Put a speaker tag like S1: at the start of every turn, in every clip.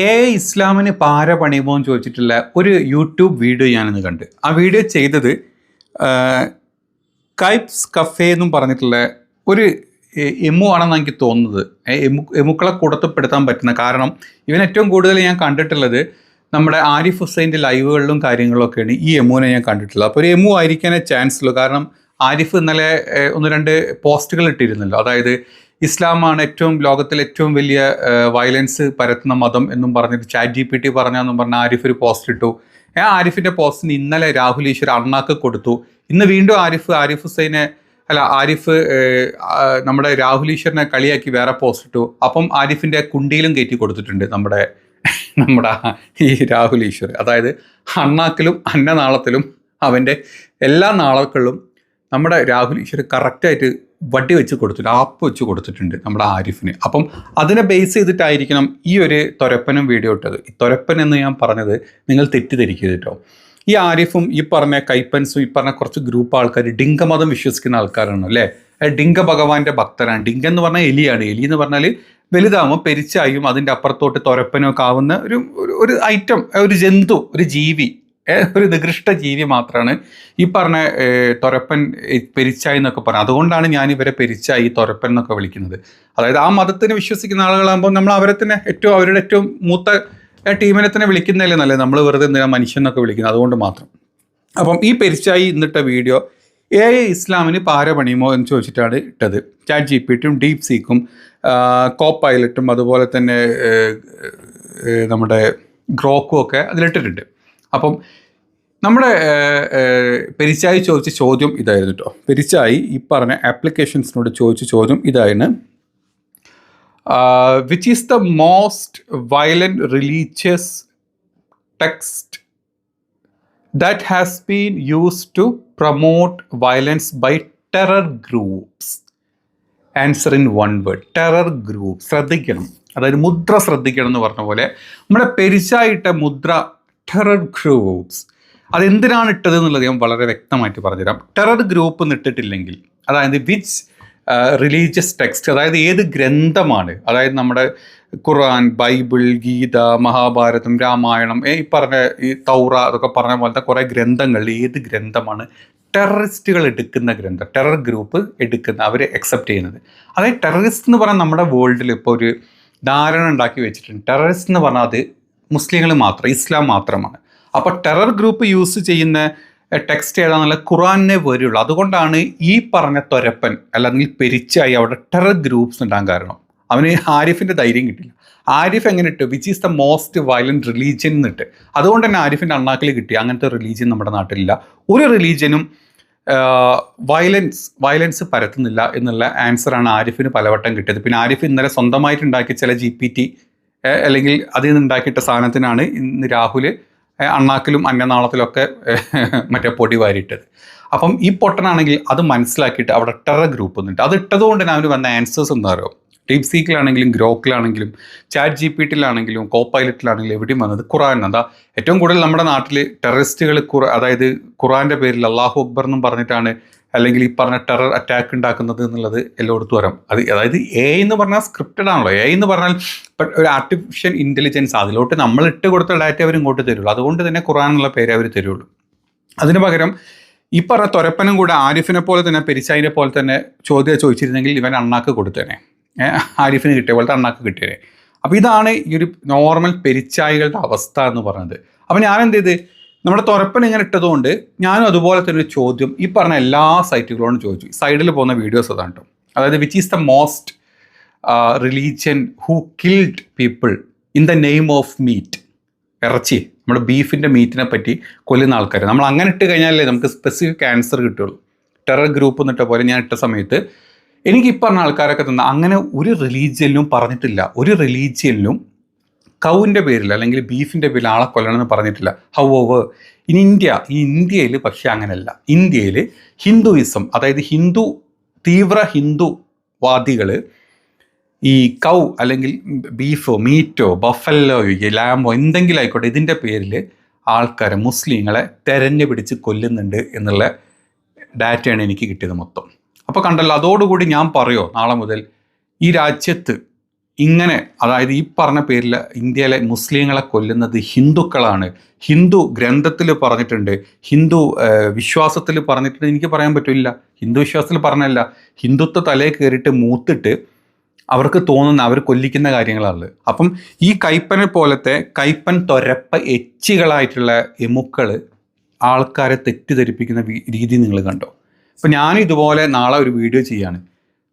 S1: A ഇസ്ലാമിന് പാര പണിയുമോ എന്ന് ചോദിച്ചിട്ടുള്ള ഒരു യൂട്യൂബ് വീഡിയോ ഞാനിന്ന് കണ്ട്. ആ വീഡിയോ ചെയ്തത് കൈപ്സ് കഫേ എന്നും പറഞ്ഞിട്ടുള്ള ഒരു എമു ആണെന്ന് എനിക്ക് തോന്നുന്നത്. എമു എമുക്കളെ കൂടത്തപ്പെടുത്താൻ പറ്റുന്ന കാരണം ഇവൻ ഏറ്റവും കൂടുതൽ ഞാൻ കണ്ടിട്ടുള്ളത് നമ്മുടെ ആരിഫ് ഹുസൈന്റെ ലൈവുകളിലും കാര്യങ്ങളിലൊക്കെയാണ് ഈ എമുവിനെ ഞാൻ കണ്ടിട്ടുള്ളത്. അപ്പോൾ ഒരു എമു ആയിരിക്കാനേ ചാൻസ് ഉള്ളൂ. കാരണം ആരിഫ് ഇന്നലെ ഒന്ന് രണ്ട് പോസ്റ്റുകൾ ഇട്ടിരുന്നല്ലോ. അതായത് ഇസ്ലാമാണ് ഏറ്റവും ലോകത്തിൽ ഏറ്റവും വലിയ വയലൻസ് പരത്തുന്ന മതം എന്നും പറഞ്ഞിട്ട് ചാറ്റ് ജി പി ടി പറഞ്ഞെന്നും പറഞ്ഞ ആരിഫ് ഒരു പോസ്റ്റ് ഇട്ടു. ആ ആരിഫിന്റെ പോസ്റ്റിന് ഇന്നലെ രാഹുൽ ഈശ്വർ അണ്ണാക്ക് കൊടുത്തു. ഇന്ന് വീണ്ടും ആരിഫ് ആരിഫ് ഹുസൈനെ അല്ല ആരിഫ് നമ്മുടെ രാഹുൽ ഈശ്വറിനെ കളിയാക്കി വേറെ പോസ്റ്റ് ഇട്ടു. അപ്പം ആരിഫിന്റെ കുണ്ടിയിലും കയറ്റി കൊടുത്തിട്ടുണ്ട് നമ്മുടെ നമ്മുടെ ഈ രാഹുൽ ഈശ്വർ. അതായത് അണ്ണാക്കിലും അന്നനാളത്തിലും അവന്റെ എല്ലാ നാളങ്ങളിലും നമ്മുടെ രാഹുൽ ഈശ്വർ കറക്റ്റായിട്ട് വട്ടി വെച്ച് കൊടുത്തിട്ട് ആപ്പ് വെച്ച് കൊടുത്തിട്ടുണ്ട് നമ്മുടെ ആരിഫിന്. അപ്പം അതിനെ ബേസ് ചെയ്തിട്ടായിരിക്കണം ഈ ഒരു തൊരപ്പനും വീഡിയോ ഇട്ടത്. ഈ തൊരപ്പൻ എന്ന് ഞാൻ പറഞ്ഞത് നിങ്ങൾ തെറ്റിദ്ധരിക്കരുത് കേട്ടോ ഈ ആരിഫും ഈ പറഞ്ഞ കൈപ്പൻസും ഈ പറഞ്ഞ കുറച്ച് ഗ്രൂപ്പ് ആൾക്കാർ ഡിങ്കമതം വിശ്വസിക്കുന്ന ആൾക്കാരാണ് അല്ലേ? ഡിങ്ക ഭഗവാന്റെ ഭക്തരാണ്. ഡിങ്ക എന്ന് പറഞ്ഞാൽ എലിയാണ്. എലി എന്ന് പറഞ്ഞാൽ വലുതാകുമ്പോൾ പെരിച്ചായും അതിന്റെ അപ്പുറത്തോട്ട് തൊരപ്പനൊക്കെ ആവുന്ന ഒരു ഒരു- ഐറ്റം ഒരു ജന്തു ഒരു ജീവി. ഒരു നികൃഷ്ട ജീവി മാത്രമാണ് ഈ പറഞ്ഞ തൊരപ്പൻ പെരിച്ചായി എന്നൊക്കെ പറഞ്ഞത് അതുകൊണ്ടാണ് ഞാൻ ഇവരെ പെരിച്ചായി തൊരപ്പൻ എന്നൊക്കെ വിളിക്കുന്നത്. അതായത് ആ മതത്തിന് വിശ്വസിക്കുന്ന ആളുകളാകുമ്പോൾ നമ്മൾ അവരെ തന്നെ ഏറ്റവും അവരുടെ ഏറ്റവും മൂത്ത ടീമിനെ തന്നെ വിളിക്കുന്നതല്ലേ നല്ലത്. നമ്മൾ വെറുതെ എന്തിനാ മനുഷ്യൻ എന്നൊക്കെ വിളിക്കുന്നത്? അതുകൊണ്ട് മാത്രം. അപ്പം ഈ പെരിച്ചായി ഇന്നിട്ട വീഡിയോ എ ഐ ഇസ്ലാമിന് പാര പണിയുമോ എന്ന് ചോദിച്ചിട്ടാണ് ഇട്ടത്. ചാറ്റ് ജി പി ടിയും ഡീപ് സീക്കും കോ പൈലറ്റും അതുപോലെ തന്നെ നമ്മുടെ ഗ്രോക്കും ഒക്കെ അതിലിട്ടിട്ടുണ്ട്. അപ്പം നമ്മുടെ പെരിച്ചായി ചോദിച്ച ചോദ്യം ഇതായിരുന്നു കേട്ടോ പെരിച്ചായി ഈ പറഞ്ഞ ആപ്ലിക്കേഷൻസിനോട് ചോദിച്ച ചോദ്യം ഇതായിരുന്നു which is the most violent religious text that has been use to promote violence by terror groups? Answer in one word terror group ശ്രദ്ധിക്കണം. അതായത് മുദ്ര ശ്രദ്ധിക്കണം എന്ന് പറഞ്ഞ പോലെ നമ്മുടെ പെരിച്ചായിട്ട മുദ്ര ടെറർ ഗ്രൂപ്പ്സ് അതെന്തിനാണ് ഇട്ടത് എന്നുള്ളത് ഞാൻ വളരെ വ്യക്തമായിട്ട് പറഞ്ഞുതരാം. ടെറർ ഗ്രൂപ്പ് എന്നിട്ടിട്ടില്ലെങ്കിൽ അതായത് വിച്ച് റിലീജിയസ് ടെക്സ്റ്റ് അതായത് ഏത് ഗ്രന്ഥമാണ് അതായത് നമ്മുടെ ഖുർആൻ ബൈബിൾ ഗീത മഹാഭാരതം രാമായണം ഈ പറഞ്ഞ ഈ തൗറ അതൊക്കെ പറഞ്ഞ പോലത്തെ കുറേ ഗ്രന്ഥങ്ങൾ ഏത് ഗ്രന്ഥമാണ് ടെററിസ്റ്റുകൾ എടുക്കുന്ന ഗ്രന്ഥം ടെറർ ഗ്രൂപ്പ് എടുക്കുന്ന അവർ അക്സെപ്റ്റ് ചെയ്യുന്നത്. അതായത് ടെററിസ്റ്റ് എന്ന് പറഞ്ഞാൽ നമ്മുടെ വേൾഡിൽ ഇപ്പോൾ ഒരു ധാരണ ഉണ്ടാക്കി വെച്ചിട്ടുണ്ട്. ടെററിസ്റ്റ് എന്ന് പറഞ്ഞാൽ അത് മുസ്ലിങ്ങൾ മാത്രം ഇസ്ലാം മാത്രമാണ്. അപ്പോൾ ടെറർ ഗ്രൂപ്പ് യൂസ് ചെയ്യുന്ന ടെക്സ്റ്റ് ഏതാണെന്നുള്ള ഖുറാനെ വരുള്ളൂ അതുകൊണ്ടാണ് ഈ പറഞ്ഞ തൊരപ്പൻ അല്ലെങ്കിൽ പെരിച്ചായി അവിടെ ടെറർ ഗ്രൂപ്പ്സ് ഉണ്ടാകാൻ കാരണം. അവന് ആരിഫിന്റെ ധൈര്യം കിട്ടില്ല ആരിഫ് എങ്ങനെ ഇട്ട്? Which is the most violent religion എന്നിട്ട് അതുകൊണ്ട് തന്നെ ആരിഫിന്റെ അണ്ണാക്കിൽ കിട്ടി. അങ്ങനത്തെ റിലീജിയൻ നമ്മുടെ നാട്ടിലില്ല. ഒരു റിലീജിയനും വയലൻസ് വയലൻസ് പരത്തുന്നില്ല എന്നുള്ള ആൻസറാണ് ആരിഫിന് പലവട്ടം കിട്ടിയത്. പിന്നെ ആരിഫ് ഇന്നലെ സ്വന്തമായിട്ടുണ്ടാക്കിയ ചില ജി പി ടി അല്ലെങ്കിൽ അതിൽ നിന്ന് ഉണ്ടാക്കിയിട്ട സാധനത്തിനാണ് ഇന്ന് രാഹുൽ അണ്ണാക്കിലും അന്നനാളത്തിലൊക്കെ ഏഹ്, മറ്റേ പൊടി വാരിയിട്ടത്. അപ്പം ഈ പൊട്ടനാണെങ്കിൽ അത് മനസ്സിലാക്കിയിട്ട് അവിടെ ടെറർ ഗ്രൂപ്പ് ഒന്നുണ്ട് അത് ഇട്ടതുകൊണ്ട് തന്നെ അവന് വന്ന ആൻസേഴ്സ് ഒന്നും അറിയാം? ഡീപ് സീക്കിലാണെങ്കിലും ഗ്രോക്കിലാണെങ്കിലും ചാറ്റ് ജി പി ടിയിലാണെങ്കിലും കോ പൈലറ്റിലാണെങ്കിലും എവിടെയും വന്നത് ഖുറാൻ. എന്താ ഏറ്റവും കൂടുതൽ നമ്മുടെ നാട്ടിൽ ടെററിസ്റ്റുകൾ അതായത് ഖുറാന്റെ പേരിൽ അള്ളാഹു അക്ബർ എന്നും പറഞ്ഞിട്ടാണ് അല്ലെങ്കിൽ ഈ പറഞ്ഞ ടെറർ അറ്റാക്ക് ഉണ്ടാക്കുന്നത് എന്നുള്ളത് എല്ലായിടത്തും വരാം അത് അതായത് എ എന്ന് പറഞ്ഞാൽ സ്ക്രിപ്റ്റഡ് ആണല്ലോ. എ എന്ന് പറഞ്ഞാൽ ഒരു ആർട്ടിഫിഷ്യൽ ഇന്റലിജൻസ് അതിലോട്ട് നമ്മൾ ഇട്ട് കൊടുത്ത ഡാറ്റ അവർ ഇങ്ങോട്ട് തരുള്ളൂ. അതുകൊണ്ട് തന്നെ ഖുറാൻ എന്നുള്ള പേര് അവർ തരുള്ളൂ. അതിന് പകരം ഈ പറഞ്ഞ തൊരപ്പനും കൂടെ ആരിഫിനെ പോലെ തന്നെ പെരിച്ചായിനെ പോലെ തന്നെ ചോദ്യം ചോദിച്ചിരുന്നെങ്കിൽ ഇവൻ അണ്ണാക്ക് കൊടുത്തേനെ. ആരിഫിന് കിട്ടിയ പോലത്തെ അണ്ണാക്ക് കിട്ടിയേനെ. അപ്പോൾ ഇതാണ് ഈ ഒരു നോർമൽ പെരിച്ചായികളുടെ അവസ്ഥ എന്ന് പറഞ്ഞത്. അപ്പോൾ ഞാൻ എന്ത് ചെയ്ത്? നമ്മുടെ തുറപ്പൻ ഇങ്ങനെ ഇട്ടതുകൊണ്ട് ഞാനും അതുപോലെ തന്നെ ഒരു ചോദ്യം ഈ പറഞ്ഞ എല്ലാ സൈറ്റുകളോടും ചോദിച്ചു. സൈഡിൽ പോകുന്ന വീഡിയോസ് അതാണ് കേട്ടോ അതായത് which is the most religion who killed people in the name of meat ഇറച്ചി. നമ്മുടെ ബീഫിന്റെ മീറ്റിനെ പറ്റി കൊല്ലുന്ന ആൾക്കാർ നമ്മൾ അങ്ങനെ ഇട്ട് കഴിഞ്ഞാലേ നമുക്ക് സ്പെസിഫിക് ആൻസർ കിട്ടുള്ളൂ. ടെറർ ഗ്രൂപ്പ് എന്നിട്ട പോലെ ഞാൻ ഇട്ട സമയത്ത് എനിക്ക് ഈ പറഞ്ഞ ആൾക്കാരൊക്കെ തന്നെ അങ്ങനെ ഒരു റിലീജിയനിലും പറഞ്ഞിട്ടില്ല. ഒരു റിലീജിയനിലും കൗവിന്റെ പേരിൽ അല്ലെങ്കിൽ ബീഫിന്റെ പേരിൽ ആളെ കൊല്ലണമെന്ന് പറഞ്ഞിട്ടില്ല. ഹൗ ഓവർ ഇൻ ഇന്ത്യ ഈ ഇന്ത്യയിൽ പക്ഷേ അങ്ങനെയല്ല ഇന്ത്യയിൽ ഹിന്ദുയിസം അതായത് ഹിന്ദു തീവ്ര ഹിന്ദുവാദികൾ ഈ കൗ അല്ലെങ്കിൽ ബീഫോ മീറ്റോ ബഫല്ലോ ലാമ്പോ എന്തെങ്കിലും ആയിക്കോട്ടെ ഇതിന്റെ പേരിൽ ആൾക്കാരെ മുസ്ലിങ്ങളെ തെരഞ്ഞു പിടിച്ച് കൊല്ലുന്നുണ്ട് എന്നുള്ള ഡാറ്റയാണ് എനിക്ക് കിട്ടിയത് മൊത്തം. അപ്പോൾ കണ്ടല്ലോ അതോടുകൂടി ഞാൻ പറയോ നാളെ മുതൽ ഈ രാജ്യത്ത് ഇങ്ങനെ അതായത് ഈ പറഞ്ഞ പേരിൽ ഇന്ത്യയിലെ മുസ്ലിങ്ങളെ കൊല്ലുന്നത് ഹിന്ദുക്കളാണ്. ഹിന്ദു ഗ്രന്ഥത്തിൽ പറഞ്ഞിട്ടുണ്ട്. ഹിന്ദു വിശ്വാസത്തിൽ പറഞ്ഞിട്ടുണ്ട്. എനിക്ക് പറയാൻ പറ്റില്ല. ഹിന്ദു വിശ്വാസത്തിൽ പറഞ്ഞല്ല ഹിന്ദുത്വ തലയിൽ കയറിയിട്ട് മൂത്തിട്ട് അവർക്ക് തോന്നുന്ന അവർ കൊല്ലിക്കുന്ന കാര്യങ്ങളാണ്. അപ്പം ഈ കൈപ്പനെ പോലത്തെ കൈപ്പൻ തൊരപ്പ എച്ചികളായിട്ടുള്ള എമുക്കൾ ആൾക്കാരെ തെറ്റിദ്ധരിപ്പിക്കുന്ന രീതി നിങ്ങൾ കണ്ടോ? അപ്പം ഞാൻ ഇതുപോലെ നാളെ ഒരു വീഡിയോ ചെയ്യാണ്.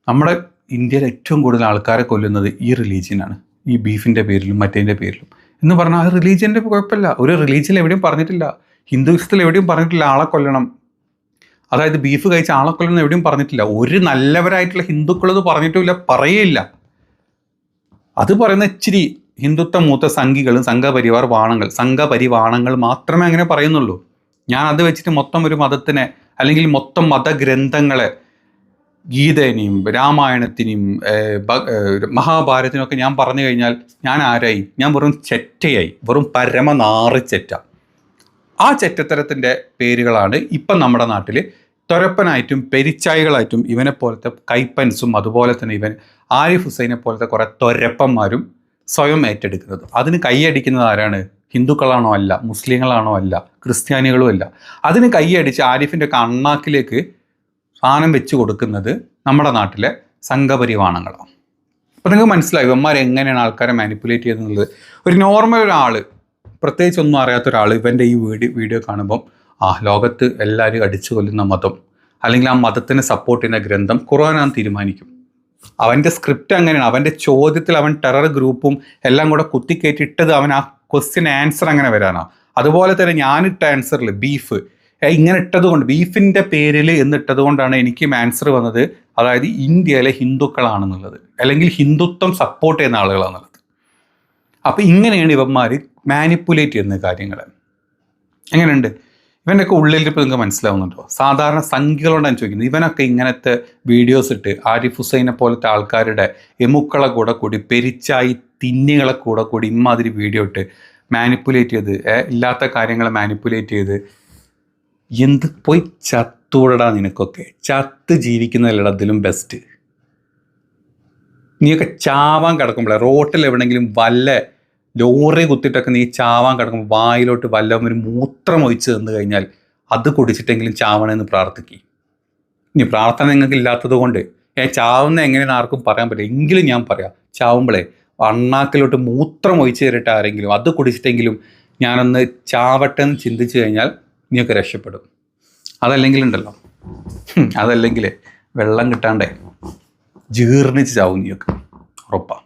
S1: നമ്മുടെ ഇന്ത്യയിൽ ഏറ്റവും കൂടുതൽ ആൾക്കാരെ കൊല്ലുന്നത് ഈ റിലീജിയനാണ് ഈ ബീഫിന്റെ പേരിലും മറ്റേതിന്റെ പേരിലും. എന്ന് പറഞ്ഞാൽ ആ റിലീജിയന്റെ കുഴപ്പമില്ല. ഒരു റിലീജിയൻ എവിടെയും പറഞ്ഞിട്ടില്ല. ഹിന്ദുവിസത്തിൽ എവിടെയും പറഞ്ഞിട്ടില്ല ആളെ കൊല്ലണം. അതായത് ബീഫ് കഴിച്ച ആളെ കൊല്ലണം എവിടെയും പറഞ്ഞിട്ടില്ല. ഒരു നല്ലവരായിട്ടുള്ള ഹിന്ദുക്കൾ പറഞ്ഞിട്ടില്ല പറയേയില്ല. അത് പറയുന്ന ഇച്ചിരി ഹിന്ദുത്വ മൂത്ത സംഘികളും സംഘപരിവാർ വാണങ്ങൾ സംഘപരിവാണങ്ങൾ മാത്രമേ അങ്ങനെ പറയുന്നുള്ളൂ. ഞാൻ അത് വെച്ചിട്ട് മൊത്തം ഒരു മതത്തിനെ അല്ലെങ്കിൽ മൊത്തം മതഗ്രന്ഥങ്ങളെ ഗീതേനെയും രാമായണത്തിനെയും മഹാഭാരതത്തിനൊക്കെ ഞാൻ പറഞ്ഞു കഴിഞ്ഞാൽ ഞാൻ ആരായി? ഞാൻ വെറും ചെറ്റയായി. വെറും പരമനാറ് ചെറ്റ. ആ ചെറ്റത്തരത്തിന്റെ പേരുകളാണ് ഇപ്പം നമ്മുടെ നാട്ടിൽ തൊരപ്പനായിട്ടും പെരിച്ചായികളായിട്ടും ഇവനെ പോലത്തെ കൈപ്പൻസും അതുപോലെ തന്നെ ഇവൻ ആരിഫ് ഹുസൈനെ പോലത്തെ കുറേ തൊരപ്പന്മാരും സ്വയം ഏറ്റെടുക്കുന്നത്. അതിന് കൈയടിക്കുന്നത് ആരാണ്? ഹിന്ദുക്കളാണോ അല്ല മുസ്ലിങ്ങളാണോ അല്ല ക്രിസ്ത്യാനികളും അല്ല. അതിന് കൈയടിച്ച് ആരിഫിന്റെ ഒക്കെ സാധനം വെച്ച് കൊടുക്കുന്നത് നമ്മുടെ നാട്ടിലെ സംഘപരിവാണങ്ങളാണ്. അപ്പോൾ നിങ്ങൾക്ക് മനസ്സിലായി ഇവന്മാർ എങ്ങനെയാണ് ആൾക്കാരെ മാനിപ്പുലേറ്റ് ചെയ്യുന്നത്? ഒരു നോർമൽ ഒരാൾ പ്രത്യേകിച്ച് ഒന്നും അറിയാത്ത ഒരാൾ ഇവന്റെ ഈ വീഡിയോ വീഡിയോ കാണുമ്പം ആ ലോകത്ത് എല്ലാവരും അടിച്ചു കൊല്ലുന്ന മതം അല്ലെങ്കിൽ ആ മതത്തിനെ സപ്പോർട്ട് ചെയ്യുന്ന ഗ്രന്ഥം ഖുർആനാന്ന് തീരുമാനിക്കും. അവന്റെ സ്ക്രിപ്റ്റ് അങ്ങനെയാണ് അവന്റെ ചോദ്യത്തിൽ അവൻ ടെറർ ഗ്രൂപ്പും എല്ലാം കൂടെ കുത്തിക്കയറ്റിട്ടത് അവൻ ആ ക്വസ്റ്റ്യൻ ആൻസർ അങ്ങനെ വരാനാണ് അതുപോലെ തന്നെ ഞാനിട്ട ആൻസറിൽ ബീഫ് ഇങ്ങനെ ഇട്ടതുകൊണ്ട് ബീഫിന്റെ പേരിൽ എന്നിട്ടത് കൊണ്ടാണ് എനിക്കും ആൻസർ വന്നത്. അതായത് ഇന്ത്യയിലെ ഹിന്ദുക്കളാണെന്നുള്ളത്. അല്ലെങ്കിൽ ഹിന്ദുത്വം സപ്പോർട്ട് ചെയ്യുന്ന ആളുകളാണെന്നുള്ളത്. അപ്പോൾ ഇങ്ങനെയാണ് ഇവന്മാർ മാനിപ്പുലേറ്റ് ചെയ്യുന്ന കാര്യങ്ങൾ എങ്ങനെയുണ്ട്? ഇവന്റെയൊക്കെ ഉള്ളിലിപ്പോൾ നിങ്ങൾക്ക് മനസ്സിലാവുന്നുണ്ടോ? സാധാരണ സംഖ്യകളോടാണ് ചോദിക്കുന്നത്. ഇവനൊക്കെ ഇങ്ങനത്തെ വീഡിയോസ് ഇട്ട് ആരിഫ് ഹുസൈനെ പോലത്തെ ആൾക്കാരുടെ എമുക്കളെ കൂടെ കൂടി പെരിച്ചായി തിന്നികളെ കൂടെ കൂടി ഇമാതിരി വീഡിയോ ഇട്ട് മാനിപ്പുലേറ്റ് ചെയ്ത് ഇല്ലാത്ത കാര്യങ്ങളെ മാനിപ്പുലേറ്റ് ചെയ്ത് എന്ത് പോയി ചത്തൂടടാ നിനക്കൊക്കെ. ചത്ത് ജീവിക്കുന്നതല്ലടാ അതിലും ബെസ്റ്റ് നീയൊക്കെ ചാവാൻ കിടക്കുമ്പോഴേ റോട്ടിൽ എവിടെയെങ്കിലും വല്ല ലോറി കുത്തിയിട്ടൊക്കെ നീ ചാവാൻ കിടക്കുമ്പോൾ വായിലോട്ട് വല്ല ഒരു മൂത്രം ഒഴിച്ച് തന്നു കഴിഞ്ഞാൽ അത് കുടിച്ചിട്ടെങ്കിലും ചാവണമെന്ന് പ്രാർത്ഥിക്കും. ഇനി പ്രാർത്ഥന നിങ്ങൾക്ക് ഇല്ലാത്തത് കൊണ്ട് ഏ ചാവുന്ന എങ്ങനെയാണ് ആർക്കും പറയാൻ പറ്റില്ല. എങ്കിലും ഞാൻ പറയാം. ചാവുമ്പോഴേ അണ്ണാക്കിലോട്ട് മൂത്രം ഒഴിച്ച് തരട്ടെ ആരെങ്കിലും. അത് കുടിച്ചിട്ടെങ്കിലും ഞാനൊന്ന് ചാവട്ടെ എന്ന് ചിന്തിച്ചു കഴിഞ്ഞാൽ നീയൊക്കെ രക്ഷപ്പെടും. അതല്ലെങ്കിൽ ഉണ്ടല്ലോ അതല്ലെങ്കിൽ വെള്ളം കിട്ടാണ്ടേ ജീർണിച്ച് ചാവും നീയൊക്കെ. ഉറപ്പാ.